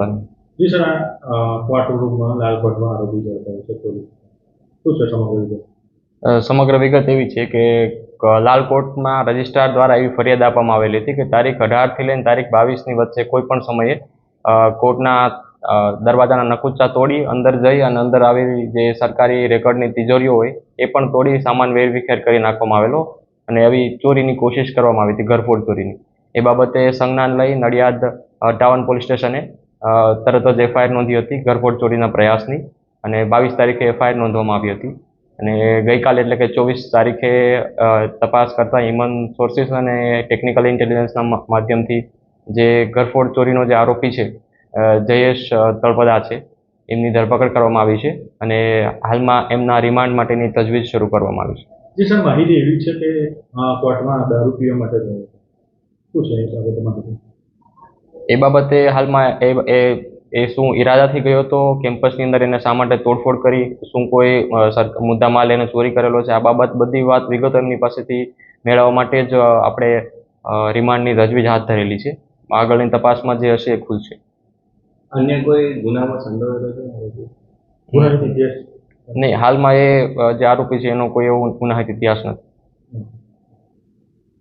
વાંધો જી sir quarter રૂમમાં લાલકોટમાં આરોપી ઝડપાયો છે શું છે સમગ્ર વિગત? સમગ્ર વિગત એવી છે કે લાલકોટમાં રજિસ્ટ્રાર દ્વારા એવી ફરિયાદ આપવામાં આવેલી હતી કે તારીખ અઢારથી લઈને તારીખ બાવીસની વચ્ચે કોઈ પણ સમયે કોર્ટના દરવાજાના નકુચા તોડી અંદર જઈ અને અંદર આવેલી જે સરકારી રેકોર્ડની તિજોરીઓ હોય એ પણ તોડી સામાન વેરવિખેર કરી નાખવામાં આવેલો અને આવી ચોરીની કોશિશ કરવામાં આવી હતી ઘરફોડ ચોરીની. એ બાબતે સંજ્ઞાન લઈ નડિયાદ ટાવન ટાઉન પોલીસ સ્ટેશને તરત જ એફઆઈઆર નોંધી હતી, ઘરફોડ ચોરીના પ્રયાસની અને બાવીસ તારીખે એફઆઈઆર નોંધવામાં આવી હતી. અને ગઈકાલે એટલે કે ચોવીસ તારીખે તપાસ કરતા હ્યુમન સોર્સિસ અને ટેકનિકલ ઇન્ટેલિજન્સના માધ્યમથી જે ઘરફોડ ચોરીનો જે આરોપી છે જયેશ તળપદા છે, એમની ધરપકડ કરવામાં આવી છે અને હાલમાં એમના રિમાન્ડ માટેની તજવીજ શરૂ કરવામાં આવી છે. જી સર, માહિતી એવી છે કે કોર્ટમાં દારૂ પીવા માટે શું છે એ બાબતે માહિતી એ બાબતે હાલમાં એ એ એ શું ઈરાદાથી ગયો હતો? કેમ્પસની અંદર એને શા માટે તોડફોડ કરી? શું કોઈ મુદ્દા માલ એને ચોરી કરેલો છે? આ બાબત બધી વાત વિગતો એમની પાસેથી મેળવવા માટે જ આપણે રિમાન્ડની તજવીજ હાથ ધરેલી છે. આગળની તપાસમાં જે હશે એ ખુલશે. અન્ય કોઈ ગુનામાં સંડોવાયેલો છે? નહીં હાલમાં એ જે આરોપી છે એનો કોઈ એવો ગુનાહિત ઇતિહાસ નથી.